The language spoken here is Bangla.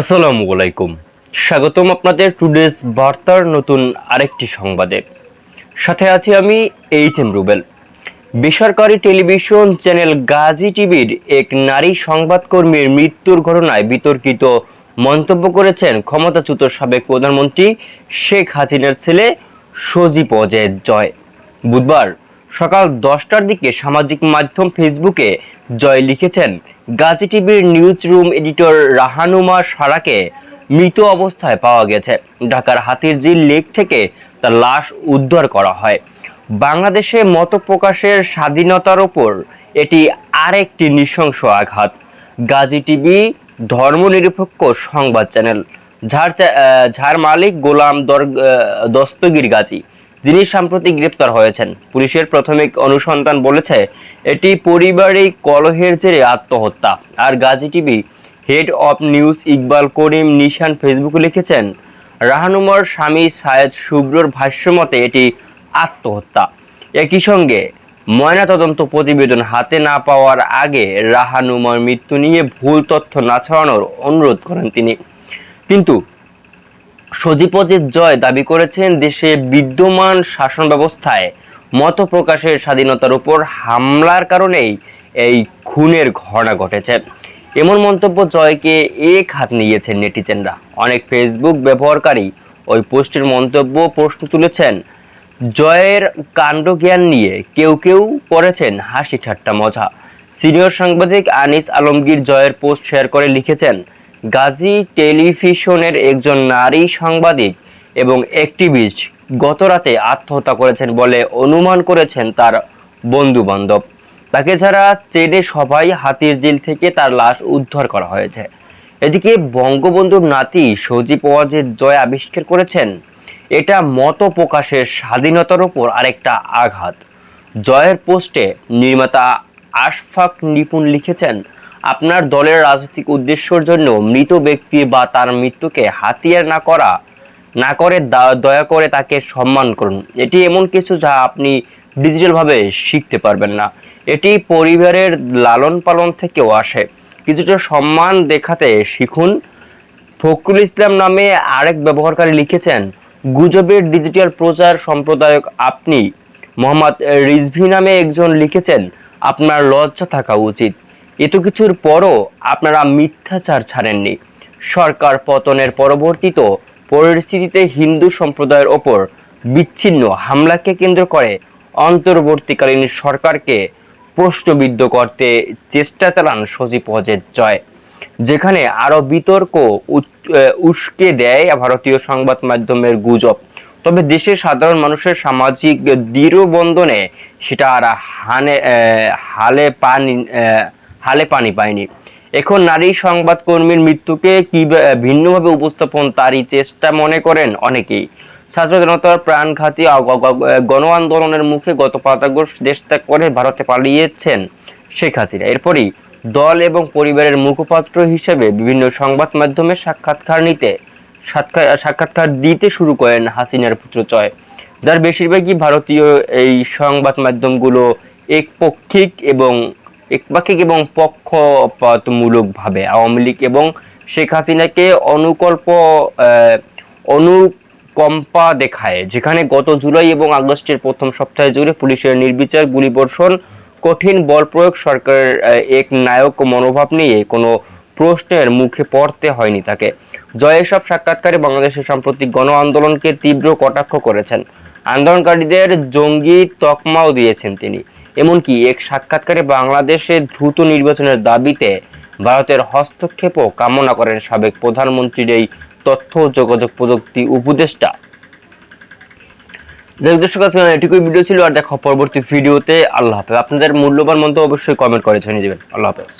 আসসালামু আলাইকুম। স্বাগতম আপনাদের টুডেস বার্তার নতুন আরেকটি সংবাদে। সাথে আছি আমি এইচ এম রুবেল। বেসরকারি টেলিভিশন চ্যানেল গাজী টিভির এক নারী সংবাদকর্মীর মৃত্যুর ঘটনায় বিতর্কিত মন্তব্য করেছেন ক্ষমতাচ্যুত সাবেক প্রধানমন্ত্রী শেখ হাসিনার ছেলে সজীব অজয় জয়। বুধবার সকাল দশটার দিকে সামাজিক মাধ্যম ফেসবুকে জয় লিখেছেন। গাজী টিভির নিউজ রুম এডিটর রাহানুমা সারাকে মৃত অবস্থায় পাওয়া গেছে। ঢাকার হাতিরঝিল লেক থেকে তার লাশ উদ্ধার করা হয়। বাংলাদেশে মত প্রকাশের স্বাধীনতার ওপর এটি আরেকটি নৃশংস আঘাত। গাজী টিভি ধর্মনিরপেক্ষ সংবাদ চ্যানেল ঝাড় ঝাড় মালিক গোলাম দর- দস্তগীর গাজী। যিনি সাম্প্রতিক গ্রেপ্তার হয়েছেন। পুলিশের প্রাথমিক অনুসন্ধান বলেছে, এটি পারিবারিক কলহের জেরে আত্মহত্যা। আর Gazi TV head of news Iqbal Karim Nishan ফেসবুকে লিখেছেন, রাহানুমার স্বামী সায়েদ শুভ্রর ভাষ্যমতে এটি আত্মহত্যা। একই সঙ্গে, ময়নাতদন্ত প্রতিবেদন হাতে না পাওয়ার আগে রাহানুমার মৃত্যু নিয়ে ভুল তথ্য না ছড়ানোর অনুরোধ করেন তিনি। কিন্তু সজীপজিৎ জয় দাবি করেছেন দেশে বিদ্যমান শাসন ব্যবস্থায় মত প্রকাশের স্বাধীনতার উপর হামলার কারণেই এই খুনের ঘটনা ঘটেছে। এমন মন্তব্য জয়কে এক হাত নিয়েছেন নেটিজেনরা। অনেক ফেসবুক ব্যবহারকারী ওই পোস্টের মন্তব্য প্রশ্ন তুলেছেন, জয়ের কাণ্ডজ্ঞান নিয়ে কেউ কেউ পড়েছেন হাসি ঠাট্টা মজা। সিনিয়র সাংবাদিক আনিস আলমগীর জয়ের পোস্ট শেয়ার করে লিখেছেন গাজী টেলিভিশনের একজন নারী সাংবাদিক এবং অ্যাক্টিভিস্ট গত রাতে আত্মহত্যা করেছেন বলে অনুমান করেছেন তার বন্ধু বান্ধব তাকে ছাড়া চেনে সবাই হাতির জিল থেকে তার লাশ উদ্ধার করা হয়েছে। এদিকে বঙ্গবন্ধুর নাতি সজীব ওয়াজেদ জয় আবিষ্কার করেছেন। এটা মত প্রকাশের স্বাধীনতার উপর আরেকটা আঘাত। জয়ের পোস্টে নির্মাতা আশফাক নিপুণ লিখেছেন আপনার দলের রাজনৈতিক উদ্দেশ্যের জন্য মৃত ব্যক্তি বা তার মৃত্যুকে হাতিয়ার না করা, না করে দয়া করে তাকে সম্মান করুন। এটি এমন কিছু যা আপনি ডিজিটালভাবে শিখতে পারবেন না। এটি পরিবারের লালন পালন থেকেও আসে। কিছুটা সম্মান দেখাতে শিখুন। ফখরুল ইসলাম নামে আরেক ব্যবহারকারী লিখেছেন, গুজবের ডিজিটাল প্রচার সম্প্রদায়ক আপনি। মোহাম্মদ রিজভি নামে একজন লিখেছেন, আপনার লজ্জা থাকা উচিত। এত কিছুর পরও আপনারা মিথ্যাচার ছাড়েননি। সরকার পতনের পরবর্তীত পরিস্থিতিতে হিন্দু সম্প্রদায়ের ওপর বিচ্ছিন্ন হামলাকে কেন্দ্র করে অন্তর্বর্তীকালীন সরকারকে প্রশ্নবিদ্ধ করতে চেষ্টা চালান সজীব অজেদ জয়, যেখানে আরও বিতর্ক উস্কে দেয় ভারতীয় সংবাদ মাধ্যমের গুজব। তবে দেশের সাধারণ মানুষের সামাজিক দৃঢ় বন্ধনে সেটা আর হানে হালে পানি হালে পানি পায়নি। এখন নারী সংবাদকর্মীর মৃত্যুকে কি ভিন্নভাবে উপস্থাপন তারই চেষ্টা মনে করেন অনেকেই। ছাত্র জনতার প্রাণঘাতী গণ আন্দোলনের মুখে গত পাঁচ আগস্ট দেশ ত্যাগ করে ভারতে পালিয়েছেন শেখ হাসিনা। এরপরই দল এবং পরিবারের মুখপাত্র হিসেবে বিভিন্ন সংবাদ মাধ্যমে সাক্ষাৎকার নিতে সাক্ষা- সাক্ষাৎকার দিতে শুরু করেন হাসিনার পুত্র চয় যার বেশিরভাগই ভারতীয় এই সংবাদ মাধ্যমগুলো একপক্ষিক এবং একপাক্ষিক এবং পক্ষপাতমূলকভাবে আওয়ামী লীগ এবং শেখ হাসিনাকে অনুকল্প অনুকম্পা দেখায়, যেখানে গত জুলাই এবং আগস্টের প্রথম সপ্তাহে জুড়ে পুলিশের নির্বিচার গুলিবর্ষণ, কঠিন বল প্রয়োগ সরকারের এক নায়ক মনোভাব নিয়ে কোনো প্রশ্নের মুখে পড়তে হয়নি তাকে। জয় এসব সাক্ষাৎকারে বাংলাদেশের সাম্প্রতিক গণ আন্দোলনকে তীব্র কটাক্ষ করেছেন। আন্দোলনকারীদের জঙ্গি তকমাও দিয়েছেন তিনি। এমনকি এক সাক্ষাৎকারে বাংলাদেশে দ্রুত নির্বাচনের দাবিতে ভারতের হস্তক্ষেপও কামনা করেন সাবেক প্রধানমন্ত্রীর এই তথ্য যোগাযোগ প্রযুক্তি উপদেষ্টা। যাই দর্শক, আজকে এটুকুই ভিডিও ছিল। আর দেখো পরবর্তী ভিডিওতে আল্লাহ হাফেজ। আপনাদের মূল্যবান মন্তব্য অবশ্যই কমেন্ট করে জানিয়ে দেবেন। আল্লাহ হাফেজ।